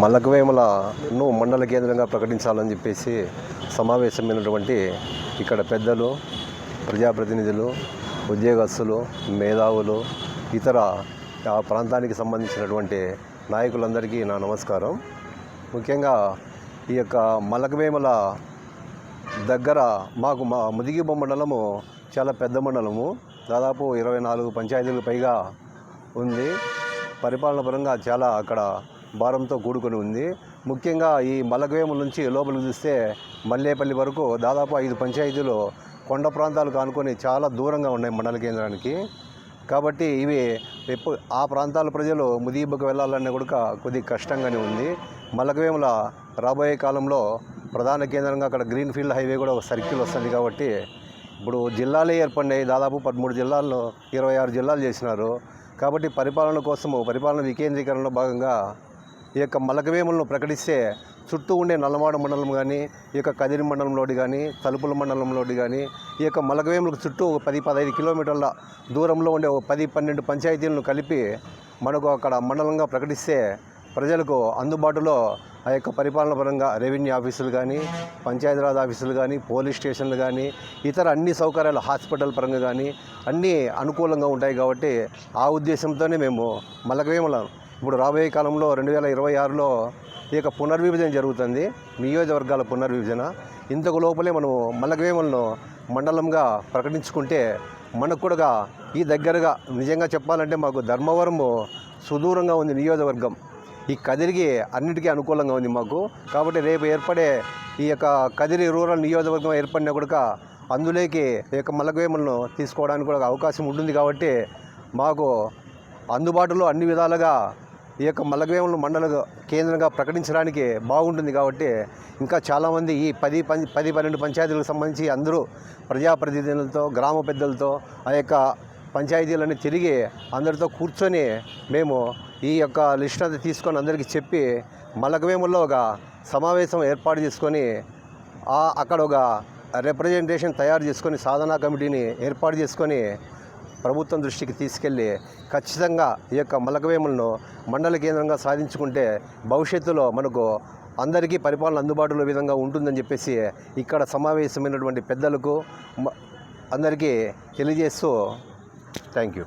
మల్లకవేములను మండల కేంద్రంగా ప్రకటించాలని చెప్పేసి సమావేశమైనటువంటి ఇక్కడ పెద్దలు ప్రజాప్రతినిధులు ఉద్యోగస్తులు మేధావులు ఇతర ఆ ప్రాంతానికి సంబంధించినటువంటి నాయకులందరికీ నా నమస్కారం. ముఖ్యంగా ఈ యొక్క మలకవేముల దగ్గర మాకు మా ముదిగిబొ మండలము చాలా పెద్ద మండలము. దాదాపు ఇరవై నాలుగు పంచాయతీలు పైగా ఉంది. పరిపాలన పరంగా చాలా అక్కడ భారంతో కూడుకొని ఉంది. ముఖ్యంగా ఈ మల్లగవేముల నుంచి లోపలికి చూస్తే మల్లేపల్లి వరకు దాదాపు ఐదు పంచాయతీలు కొండ ప్రాంతాలు కానుకొని చాలా దూరంగా ఉన్నాయి మండల కేంద్రానికి. కాబట్టి ఇవి ఎప్పుడు ఆ ప్రాంతాల ప్రజలు ముదిగిబ్బకు వెళ్ళాలన్నా కూడా కొద్దిగా కష్టంగానే ఉంది. మలకవేముల రాబోయే కాలంలో ప్రధాన కేంద్రంగా అక్కడ గ్రీన్ ఫీల్డ్ హైవే కూడా ఒక సర్కిల్ వస్తుంది కాబట్టి ఇప్పుడు జిల్లాలే ఏర్పడినాయి. దాదాపు పదమూడు జిల్లాల్లో ఇరవై ఆరు జిల్లాలు చేసినారు. కాబట్టి పరిపాలన కోసము పరిపాలన వికేంద్రీకరణలో భాగంగా ఈ యొక్క మలకవేములను ప్రకటిస్తే చుట్టూ ఉండే నల్లమాడ మండలం కానీ ఈ యొక్క కదిరి మండలంలోటి కానీ తలుపుల మండలంలోటి కానీ ఈ యొక్క మలకవేములకు చుట్టూ ఒక పది పదహైదు కిలోమీటర్ల దూరంలో ఉండే ఒక పది పన్నెండు పంచాయతీలను కలిపి మనకు అక్కడ మండలంగా ప్రకటిస్తే ప్రజలకు అందుబాటులో ఆ యొక్క పరిపాలన పరంగా రెవెన్యూ ఆఫీసులు కానీ పంచాయతీరాజ్ ఆఫీసులు కానీ పోలీస్ స్టేషన్లు కానీ ఇతర అన్ని సౌకర్యాలు హాస్పిటల్ పరంగా కానీ అన్నీ అనుకూలంగా ఉంటాయి కాబట్టి ఆ ఉద్దేశంతోనే మేము మలగవేమల ఇప్పుడు రాబోయే కాలంలో రెండు వేల ఇరవై ఆరులో ఈ యొక్క పునర్విభజన జరుగుతుంది. నియోజకవర్గాల పునర్విభజన. ఇంతకు లోపలే మనము మల్లగవేమలను మండలంగా ప్రకటించుకుంటే మనకు కూడా ఈ దగ్గరగా నిజంగా చెప్పాలంటే మాకు ధర్మవరము సుదూరంగా ఉంది నియోజకవర్గం. ఈ కదిరికి అన్నిటికీ అనుకూలంగా ఉంది మాకు. కాబట్టి రేపు ఏర్పడే ఈ యొక్క కదిరి రూరల్ నియోజకవర్గం ఏర్పడిన కూడా అందులోకి ఈ యొక్క మల్లగవేమలను తీసుకోవడానికి కూడా అవకాశం ఉంటుంది కాబట్టి మాకు అందుబాటులో అన్ని విధాలుగా ఈ యొక్క మల్లగవేములు మండల కేంద్రంగా ప్రకటించడానికి బాగుంటుంది కాబట్టి ఇంకా చాలామంది ఈ పది పం పది పన్నెండు పంచాయతీలకు సంబంధించి అందరూ ప్రజాప్రతినిధులతో గ్రామ పెద్దలతో ఆ యొక్క పంచాయతీలన్నీ తిరిగి అందరితో కూర్చొని మేము ఈ యొక్క లిస్ట్ అంతా తీసుకొని అందరికీ చెప్పి మల్లకవేముల్లో ఒక సమావేశం ఏర్పాటు చేసుకొని అక్కడ ఒక రిప్రజెంటేషన్ తయారు చేసుకొని సాధనా కమిటీని ఏర్పాటు చేసుకొని ప్రభుత్వం దృష్టికి తీసుకెళ్ళి ఖచ్చితంగా ఈ యొక్క మలకవేములను మండల కేంద్రంగా సాధించుకుంటే భవిష్యత్తులో మనకు అందరికీ పరిపాలన అందుబాటులో విధంగా ఉంటుందని చెప్పేసి ఇక్కడ సమావేశమైనటువంటి పెద్దలకు మ- అందరికీ తెలియజేస్తూ థ్యాంక్ యూ.